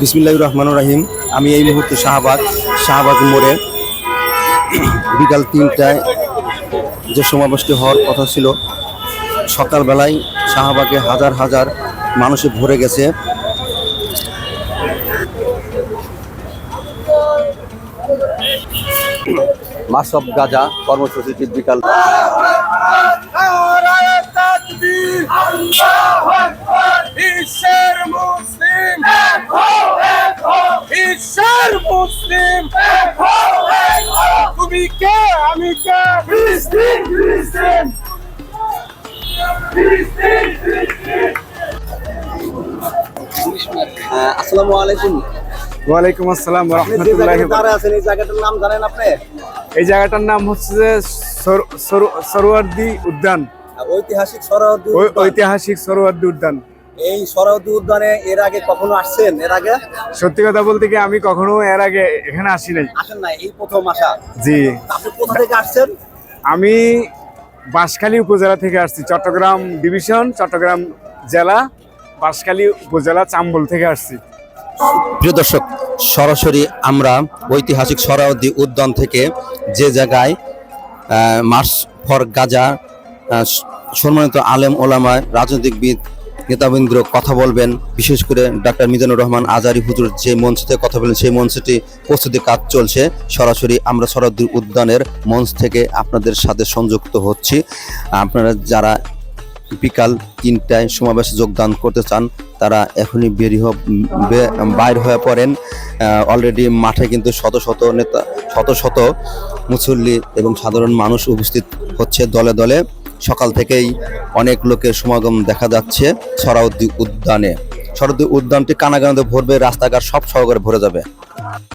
বিসমিল্লাহ রহমান রাহিম। আমি এই মুহূর্তে শাহবাগ শাহবাগ মোড়ে বিকাল তিনটায় যে সমাবেশটি হওয়ার কথা ছিল, সকালবেলায় শাহবাগে হাজার হাজার মানুষে ভরে গেছে। মাসব গাজা কর্মসূচিটি বিকাল বিশ্বের মুসলিম তুমি কে? আমি কে? ফিলিস্তিন ফিলিস্তিন ফিলিস্তিন ফিলিস্তিন আসসালামু আলাইকুম। ওয়ালাইকুম আসসালাম রহমতুল্লাহ দাঁড়া আছেন এই জায়গাটার নাম জানেন আপনি? এই জায়গাটার নাম হচ্ছে যে সর- সর- উদ্যান। ঐতিহাসিক সরাহদ্দি ঐ- ঐতিহাসিক সরোয়ার্দী উদ্যান। এই সরাহদ্দি উদ্যানে এর আগে কখনো আসছেন? এর আগে? সত্যি কথা বলতে কি আমি কখনো এর আগে এখানে আসি নাই। আসেন না এই প্রথম আসা। জি। আপনি কোথা থেকে আসছেন? আমি বাঁশখালী উপজেলা থেকে আসছি চট্টগ্রাম ডিভিশন চট্টগ্রাম জেলা বাঁশখালী উপজেলা চাম্বল থেকে আসছি। প্রিয় দর্শক সরাসরি আমরা ঐতিহাসিক সরাহদ্দি উদ্যান থেকে যে জায়গায় মার্চ ফর গাজা সম্মানিত আলেম ওলামায় রাজনৈতিকবিদ নেতাবৃন্দ কথা বলবেন। বিশেষ করে ডাক্তার মিজানুর রহমান আজারি হুজুর যে মঞ্চ কথা বলেন সেই মঞ্চটি প্রস্তুতি কাজ চলছে। সরাসরি আমরা সরাহদ্দি উদ্যানের মঞ্চ থেকে আপনাদের সাথে সংযুক্ত হচ্ছি। আপনারা যারা বিকাল তিনটায় সমাবেশে যোগদান করতে চান, তারা এখনই বেরিয়ে হ- বে- বাইর হয়ে পড়েন। অলরেডি মাঠে কিন্তু শত শত নেতা, শত শত মুসল্লি এবং সাধারণ মানুষ উপস্থিত হচ্ছে দলে দলে। সকাল থেকেই অনেক লোকের সমাগম দেখা যাচ্ছে সরাউদ্দি উদ্যানে। সরাউদ্দি উদ্যানটি কানাগানাতে ভরবে, রাস্তাঘাট সব সহকারে ভরে যাবে।